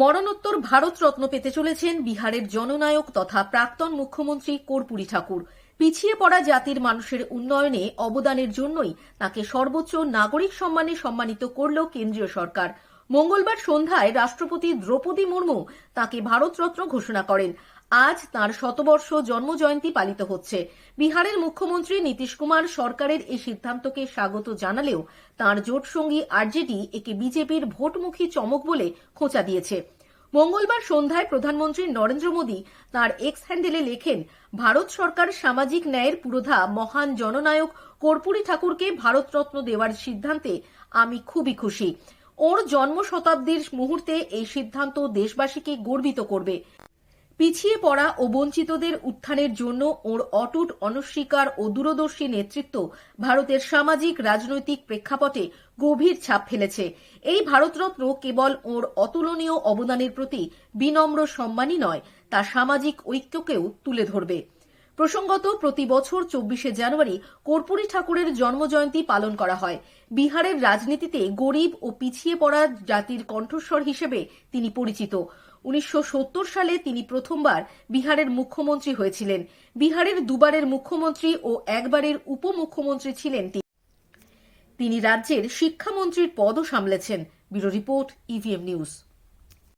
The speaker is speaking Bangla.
মরণোত্তর ভারতরত্ন পেতে চলেছেন বিহারের জননায়ক তথা প্রাক্তন মুখ্যমন্ত্রী কর্পুরী ঠাকুর। পিছিয়ে পড়া জাতির মানুষের উন্নয়নে অবদানের জন্যই তাকে সর্বোচ্চ নাগরিক সম্মানে সম্মানিত করল কেন্দ্রীয় সরকার। মঙ্গলবার সন্ধ্যায় রাষ্ট্রপতি দ্রৌপদী মুর্মু তাকে ভারতরত্ন ঘোষণা করেন। আজ তার শতবর্ষ জন্মজয়ন্তী পালিত হচ্ছে। বিহারের মুখ্যমন্ত্রী নীতিশ কুমার সরকারের এই সিদ্ধান্তকে স্বাগত জানালেও তার জোটসঙ্গী আরজেডি একে বিজেপির ভোটমুখী চমক বলে খোঁচা দিয়েছে। মঙ্গলবার সন্ধ্যায় প্রধানমন্ত্রী নরেন্দ্র মোদী তার এক্স হ্যান্ডেলে লেখেন, ভারত সরকার সামাজিক ন্যায়ের পুরোধা মহান জননায়ক কর্পূরী ঠাকুরকে ভারতরত্ন দেওয়ার সিদ্ধান্তে আমি খুবই খুশি। ওর জন্ম শতাব্দীর মুহূর্তে এই সিদ্ধান্ত দেশবাসীকে গর্বিত করবে। পিছিয়ে পড়া ও বঞ্চিতদের উত্থানের জন্য ওর অটুট অনস্বীকার ও দূরদর্শী নেতৃত্ব ভারতের সামাজিক, রাজনৈতিক প্রেক্ষাপটে গভীর ছাপ ফেলেছে। এই ভারতরত্ন কেবল ওর অতুলনীয় অবদানের প্রতি বিনম্র সম্মানই নয়, তা সামাজিক ঐক্যকেও তুলে ধরবে। প্রসঙ্গত প্রতি বছর চব্বিশে জানুয়ারি কর্পূরী ঠাকুরের জন্মজয়ন্তী পালন করা হয়। বিহারের রাজনীতিতে গরিব ও পিছিয়ে পড়া জাতির কণ্ঠস্বর হিসেবে তিনি পরিচিত। উনিশশো সত্তর সালে তিনি প্রথমবার বিহারের মুখ্যমন্ত্রী হয়েছিলেন। বিহারের দুবারের মুখ্যমন্ত্রী ও একবারের উপমুখ্যমন্ত্রী ছিলেন তিনি তিনি রাজ্যের শিক্ষামন্ত্রীর পদও সামলেছেন। Bureau report EVM news